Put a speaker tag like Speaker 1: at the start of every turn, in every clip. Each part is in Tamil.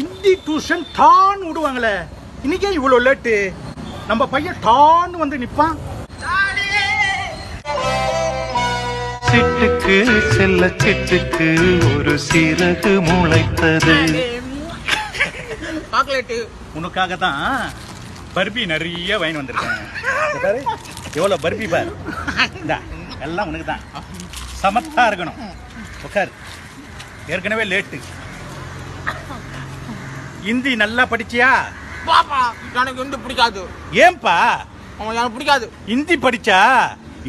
Speaker 1: Hindi tuition Don விடுவாங்களே. இன்னைக்கே இவ்வளோ லேட்டு. நம்ம பையன் டான் வந்து நிப்பான்.
Speaker 2: சிட்டுக்கு செல்ல சிட்டுக்கு ஒரு சிறகு முளைத்தது.
Speaker 3: சாக்லேட்டு.
Speaker 1: உனக்காக தான் பர்பி நிறைய வாங்கி வந்திருக்கேன். எவ்வளோ பர்பி பாரு. இந்தா எல்லாம் உனக்கு தான் சமத்தா இருக்கணும். உட்கார் ஏற்கனவே லேட்டு. இந்தி நல்லா படிச்சியா?
Speaker 3: பாப்பா எனக்கு வந்து பிடிக்காது.
Speaker 1: ஏன்பா?
Speaker 3: அவன் எனக்கு பிடிக்காது.
Speaker 1: இந்தி படிச்சா?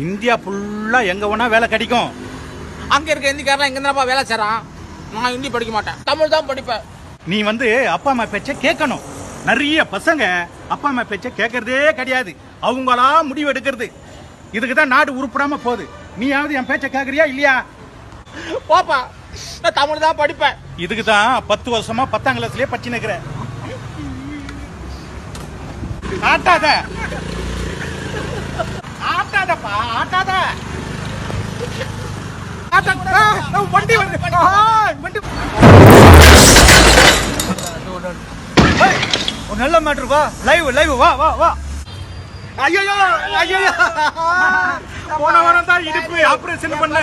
Speaker 1: இந்தியா ஃபுல்லா எங்க வேணா வேலை கிடைக்கும்.
Speaker 3: அங்க இருக்க ஹிந்திக்காரன் எங்க இருந்தாப்பா வேலை செய்றான். நான் ஹிந்தி படிக்க மாட்டேன். தமிழ் தான் படிப்பேன்.
Speaker 1: நீ வந்து அப்பா அம்மா பேச்ச கேட்கணும். நிறைய பசங்க அப்பா அம்மா பேச்ச கேட்கறதே கிடையாது. அவங்களா முடிவு எடுக்கிறது. இதுக்கு தான் நாடு உருப்படாம போகுது. நீயாவது என் பேச்ச கேட்கறியா இல்லையா?
Speaker 3: பாப்பா நான் தமிழ் தான் படிப்பேன்.
Speaker 1: இதுக்கு தான் பத்து வருஷமா பத்தாம் கிளாஸ்லயே படிச்சு நிக்கிற ஆட்டாத. ஆட்டாதப்பா ஆட்டாத. வண்டி வண்டி. ஒரு நல்ல மேட்ரு வா. லைவ் லைவ் வா வா வா. ஐயோ ஐயோ போன தான் இடுப்பு ஆபரேஷன் பண்ண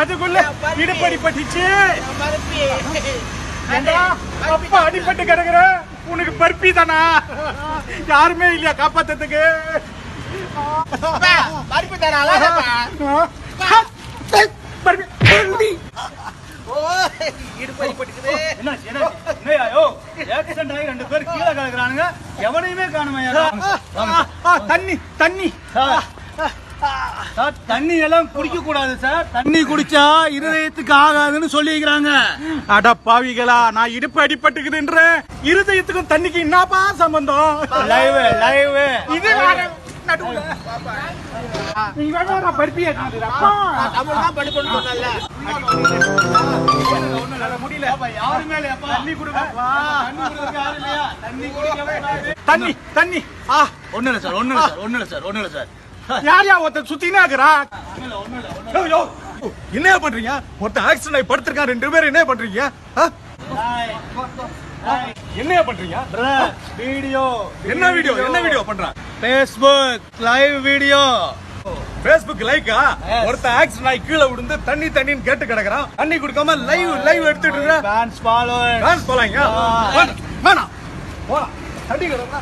Speaker 1: அதுக்குள்ள இடுப்பு அடிபட்டுச்சு அப்பா அடிபட்டு கிடக்குற. உனக்கு பர்பி தானா? யாருமே இல்லையா காப்பாத்துறதுக்கு.
Speaker 3: இடுப்பு அடிபட்டுக்குது.
Speaker 1: என்னய்யா, ஆகி ரெண்டு பேர் கீழே கிடக்குறானுங்க. எவனையுமே காணுமையா? தண்ணி தண்ணி. சார் தண்ணி எல்லாம் குடிக்க கூடாது சார். தண்ணி குடிச்சா இருதயத்துக்கு ஆகாதுன்னு சொல்லிக்கிறாங்க அட பாவிகளா நான் இடுப்பு அடிபட்டுக்குதுன்ற இருதயத்துக்கும் தண்ணிக்கு என்னப்பா சம்பந்தம்? லைவ் லைவ் இது. தண்ணி தண்ணி
Speaker 4: ஒண்ணு சார் ஒண்ணு சார் ஒண்ணு சார் ஒண்ணு சார்.
Speaker 1: யார் யா ஒருத்தன் சுத்தினே இருக்கிறா.
Speaker 4: என்ன பண்றீங்க? மொத்தம் ஆக்சிடென்ட் ஆகி படுத்திருக்கான் ரெண்டு பேரும் என்ன பண்றீங்க? என்ன பண்றீங்க?
Speaker 1: வீடியோ
Speaker 4: என்ன வீடியோ என்ன வீடியோ பண்றான்
Speaker 1: ஃபேஸ்புக் லைவ் வீடியோ
Speaker 4: Facebook லைக்கா ஒருத்தன் ஆக்சிடென்ட் ஆகி கீழே விழுந்து தண்ணி தண்ணின்னு கேட்டு கிடக்குறான். தண்ணி கொடுக்காம லைவ் லைவ் எடுத்துட்டு இருக்க.
Speaker 1: ஃபேன்ஸ் ஃபாலோவர்ஸ்
Speaker 4: டான்ஸ் போலாங்க வேணாம், போலாம். தண்ணி கிடக்குறா.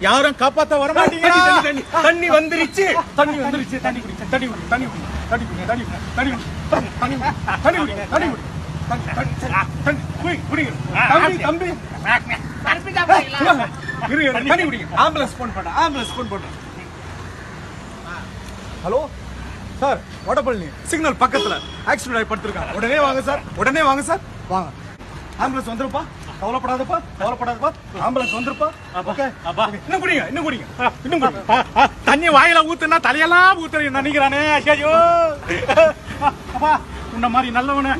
Speaker 1: யாரும் காப்பாத்த வர
Speaker 4: தண்ணி
Speaker 1: மாட்டீங்களா
Speaker 4: தண்ணி வந்துருச்சு
Speaker 1: தண்ணி வந்துருச்சு தண்ணி குடிங்க தண்ணி குடி தண்ணி குடி தண்ணி குடிங்க தண்ணி குடி தண்ணி குடி தண்ணி குடி தண்ணி குடிங்க தண்ணி குடி தண்ணி தண்ணி தண்ணி குடி குடிங்க தம்பி தம்பி
Speaker 4: தண்ணி குடிங்க ஆம்புலன்ஸ் ஃபோன் பண்றேன் ஆம்புலன்ஸ் ஃபோன் பண்றேன் ஹலோ சார் வடபழனி சிக்னல் பக்கத்துல ஆக்சிடென்ட் ஆகி படுத்திருக்காங்க உடனே வாங்க சார் உடனே வாங்க சார் வாங்க ஆம்புலன்ஸ் வந்துருப்பா கவலைப்படாதப்பா கவலைப்படாதப்பா. ஆம்புலன்ஸ் வந்துருப்பா. ஓகே?
Speaker 1: அப்பா.
Speaker 4: இன்னும் குடிங்க இன்னும் குடிங்க. இன்னும் குடிங்க.
Speaker 1: தண்ணி வாயில ஊத்துனா தலையெல்லாம் ஊத்துறேன் நினைக்கிறானே ஐயோ அப்பா உன்ன மாதிரி நல்லவனே.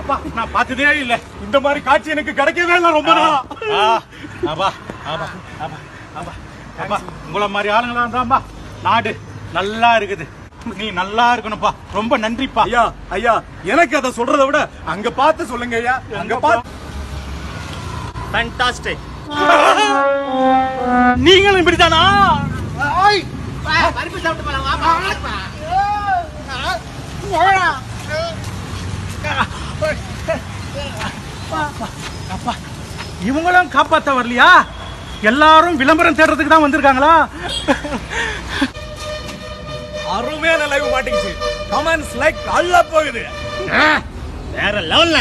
Speaker 1: அப்பா நான் பார்த்ததே இல்ல.
Speaker 4: இந்த மாதிரி காட்சி எனக்கு கிடைக்கவே இல்லை ரொம்ப நாளா.
Speaker 1: அப்பா அப்பா அப்பா அப்பா அப்பா உங்கள மாதிரி ஆளுங்களா இருந்தாம்பா நாடு நல்லா இருக்குது. நீ நல்லா இருக்கணும்ப்பா. ரொம்ப நன்றிப்பா.
Speaker 4: ஐயா ஐயா எனக்கு அதை சொல்றதை விட அங்க பார்த்து சொல்லுங்க ஐயா. அங்க பார்த்து
Speaker 1: ஃபேண்டாஸ்டிக் நீங்களும் இப்படிதானா
Speaker 3: பருப்பு சாப்பிட்டு போலாம்
Speaker 1: இவங்களும் காப்பாத்த வரலையா எல்லாரும் விளம்பரம் தேடுறதுக்கு தான் வந்திருக்காங்களா?
Speaker 4: அருமையான லைவ் மாட்டிக்கிச்சு கமெண்ட்ஸ் லைக் அல்ல போகுது.
Speaker 1: வேற லெவல்ல